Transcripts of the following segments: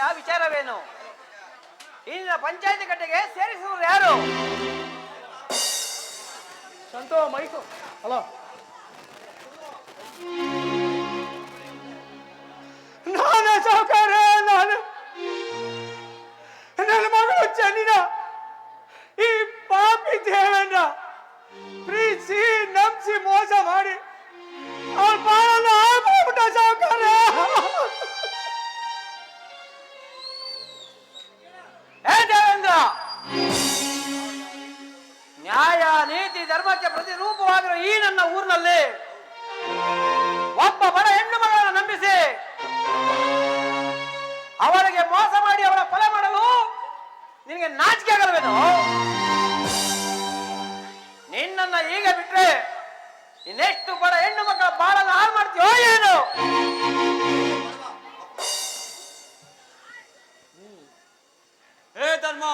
ಕಟ್ಟೆಯ ವಿಚಾರವೇನು? ಇಲ್ಲಿನ ಪಂಚಾಯತಿ ಕಟ್ಟೆಗೆ ಸೇರಿಸುವರು ಯಾರು? ಸಂತೋ ಮೈಕು. ಹಲೋ ನಾನು ಸಾವುಕಾರ ಧರ್ಮಕ್ಕೆ ಪ್ರತಿರೂಪವಾಗಿರೋ ಈ ನನ್ನ ಊರಿನಲ್ಲಿ ಒಬ್ಬ ಬಡ ಹೆಣ್ಣು ಮಗಳನ್ನು ನಂಬಿಸಿ ಅವರಿಗೆ ಮೋಸ ಮಾಡಿ ಅವರ ಕೊಲೆ ಮಾಡಲು ನಿನಗೆ ನಾಚಿಕೆ ಆಗಲ್ವೇನು? ನಿನ್ನನ್ನ ಈಗ ಬಿಟ್ರೆ ಇನ್ನೆಷ್ಟು ಬಡ ಹೆಣ್ಣು ಮಕ್ಕಳ ಬಾಳನ್ನು ಹಾಳು ಮಾಡ್ತೀಯೋ ಏನು? ಹೇ ಧರ್ಮ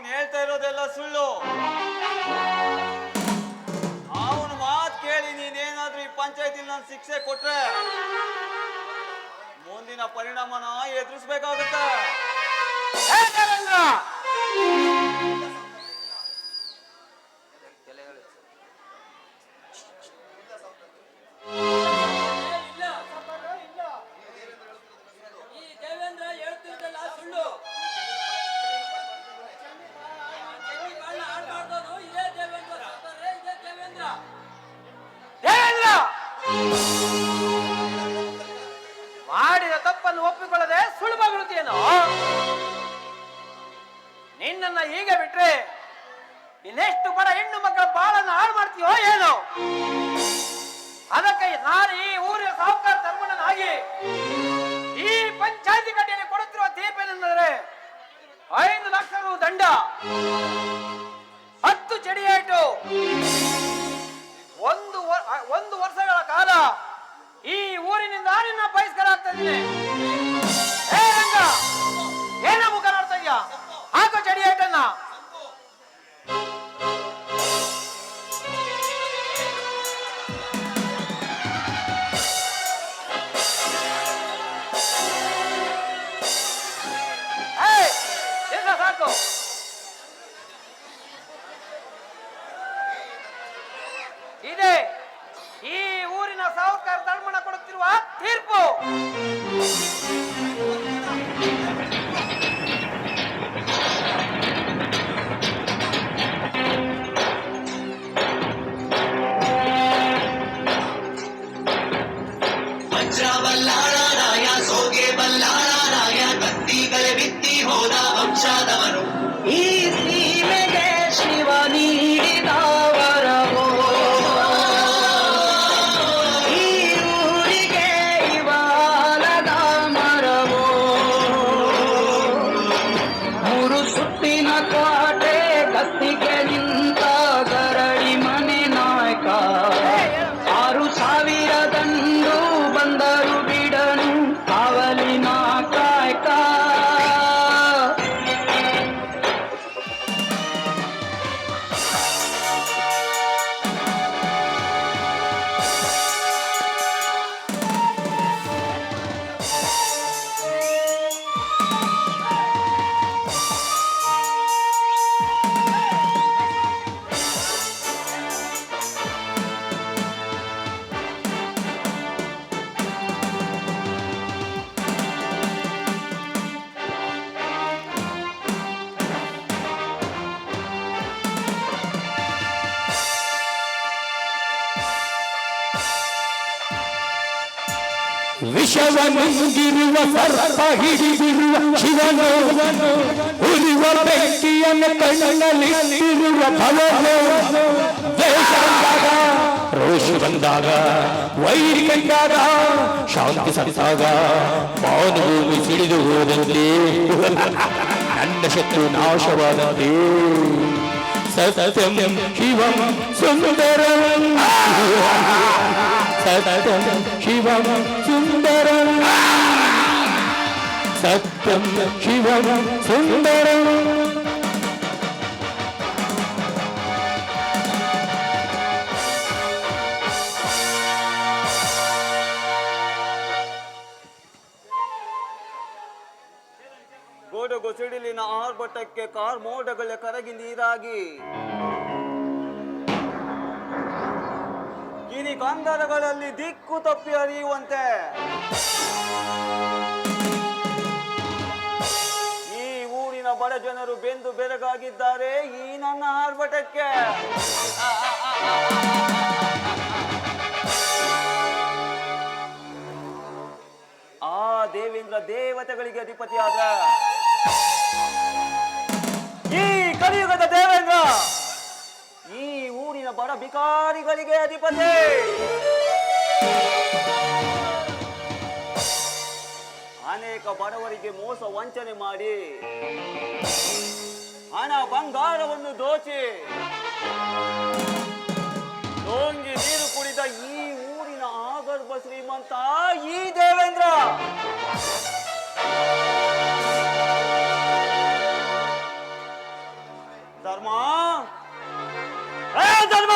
ಅವನು ಹೇಳ್ತಾ ಇರೋದೆಲ್ಲ ಸುಳ್ಳು. ಅವನ ಮಾತು ಕೇಳಿ ನೀನೇನಾದ್ರೂ ಈ ಪಂಚಾಯತಿ ನಾನು ಶಿಕ್ಷೆ ಕೊಟ್ರೆ ಮುಂದಿನ ಪರಿಣಾಮನ ಎದುರಿಸ್ಬೇಕಾಗುತ್ತೆ. ಈ ಪಂಚಾಯತಿ ಕಟ್ಟೆಯಲ್ಲಿ ಕೊಡುತ್ತಿರುವ ತೀರ್ಪೇನೆಂದರೆ ಐದು ಲಕ್ಷ ರು ದಂಡ. ಹತ್ತು ಚಡಿಯಾಯಿತು. ಒಂದು ಒಂದು ವರ್ಷಗಳ ಕಾಲ ಈ ಊರಿನಿಂದ ನಿನ್ನ ಬಹಿಷ್ಕರಾಗ್ತಾ ಇದ್ದೀನಿ. ಧರ್ಮಣ ಕೊಡುತ್ತಿರುವ ತೀರ್ಪು ವಿಷವನುಂಗಿರುವ ಸರ್ಪ ಹಿಡಿದಿರುವ ಶಿವನು. ಉರಿವ ಬೆಂಕಿಯನ್ನು ಕಣ್ಣಲ್ಲಿರುವ ದ್ವೇಷ ಬಂದಾಗ, ರೋಷ ಬಂದಾಗ, ವೈರಿ ಕಂಡಾಗ, ಶಾಂತಿ ಸತ್ತಾಗ ಮಾನಭೂಮಿ ಸಿಡಿದು ಹೋದಂತೆ. ನನ್ನ ಶತ್ರು ನಾಶವಾದಂತೆ. சத்தம் சிவம் சுந்தரம். சத்தம் சிவம் சுந்தரம். சத்தம் சிவம் சுந்தரம். ಆರ್ಭಟಕ್ಕೆ ಕಾರ್ ಮೋಡಗಳ ಕರಗಿ ನೀರಾಗಿ. ಗಿರಿ ಕಂದರಗಳಲ್ಲಿ ದಿಕ್ಕು ತಪ್ಪಿ ಹರಿಯುವಂತೆ. ಈ ಊರಿನ ಬಡ ಜನರು ಬೆಂದು ಬೆರಗಾಗಿದ್ದಾರೆ ಈ ನನ್ನ ಆರ್ಭಟಕ್ಕೆ. ಆ ದೇವೇಂದ್ರ ದೇವತೆಗಳಿಗೆ ಅಧಿಪತಿಯಾದ ಕಲಿಯುಗದ ದೇವೇಂದ್ರ. ಈ ಊರಿನ ಬಡ ಬಿಕಾರಿಗಳಿಗೆ ಅಧಿಪತಿ. ಅನೇಕ ಬಡವರಿಗೆ ಮೋಸ ವಂಚನೆ ಮಾಡಿ ಹಣ ಬಂಗಾರವನ್ನು ದೋಚಿ ಡೋಂಗಿ ನೀರು ಕುಡಿದ ಈ ಊರಿನ ಆಗರ್ಭ ಶ್ರೀಮಂತ ಈ ದೇವೇಂದ್ರ. ಧರ್ಮ? ಧರ್ಮ?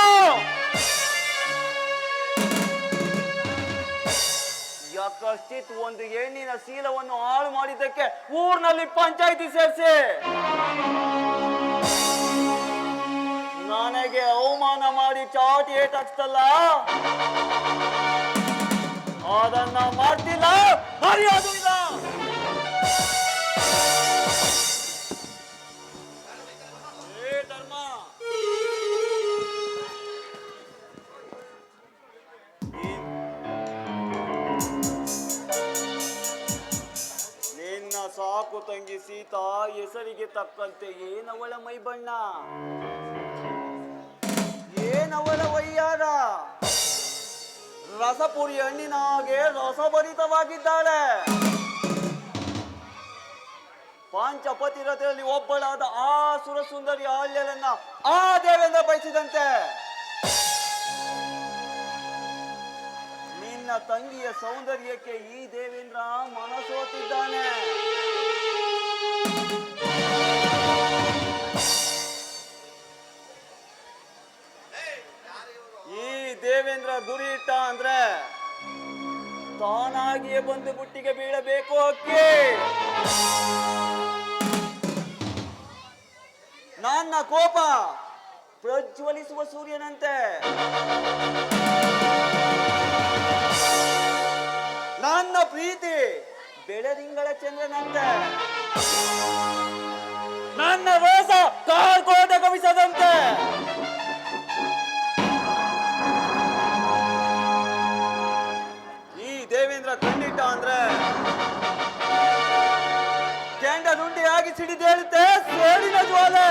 ಯಾಕಷ್ಟಿತ್ ಒಂದು ಹೆಣ್ಣಿನ ಶೀಲವನ್ನು ಹಾಳು ಮಾಡಿದ್ದಕ್ಕೆ ಊರಿನಲ್ಲಿ ಪಂಚಾಯಿತಿ ಸೇರಿಸಿ? ನನಗೆ ಅವಮಾನ ಮಾಡಿ ಚಾಟಿ ಏಟ್ ಹಚ್ತಲ್ಲ ಅದನ್ನ ಮಾಡ್ತಿಲ್ಲ, ಮರ್ಯಾದು ಹೆಸರಿಗೆ ತಕ್ಕಂತೆ ಏನವಳ ಮೈ ಬಣ್ಣ ಏನವಳ ವೈಯಾರ? ರಸಪುರಿ ಹಣ್ಣಿನ ಹಾಗೆ ರಸಭರಿತವಾಗಿದ್ದಾಳೆ. ಪಾಂಚಪತಿರತೆಯಲ್ಲಿ ಒಬ್ಬಳಾದ ಆ ಸುರಸುಂದರಿ ಆಳ್ಯಲನ್ನ ಆ ದೇವೇಂದ್ರ ಬಯಸಿದಂತೆ. ನಿನ್ನ ತಂಗಿಯ ಸೌಂದರ್ಯಕ್ಕೆ ಈ ದೇವೇಂದ್ರ ಮನಸೋತಿದ್ದಾನೆ. ಗುರಿ ಇಟ್ಟ ಅಂದ್ರೆ ತಾನಾಗಿಯೇ ಬಂದು ಬುಟ್ಟಿಗೆ ಬೀಳಬೇಕು ಅಕ್ಕಿ. ನನ್ನ ಕೋಪ ಪ್ರಜ್ವಲಿಸುವ ಸೂರ್ಯನಂತೆ. ನನ್ನ ಪ್ರೀತಿ ಬೆಳದಿಂಗಳ ಚಂದ್ರನಂತೆ. ನನ್ನ ರೋಸ ಕಾರ್ಕೋಟ ಕವಿಸದಂತೆ. ಇದ್ದಿದ್ದು ಹೇಳಿದ್ದೆ ಸೋಡಿನ ಜ್ವಾಲೆ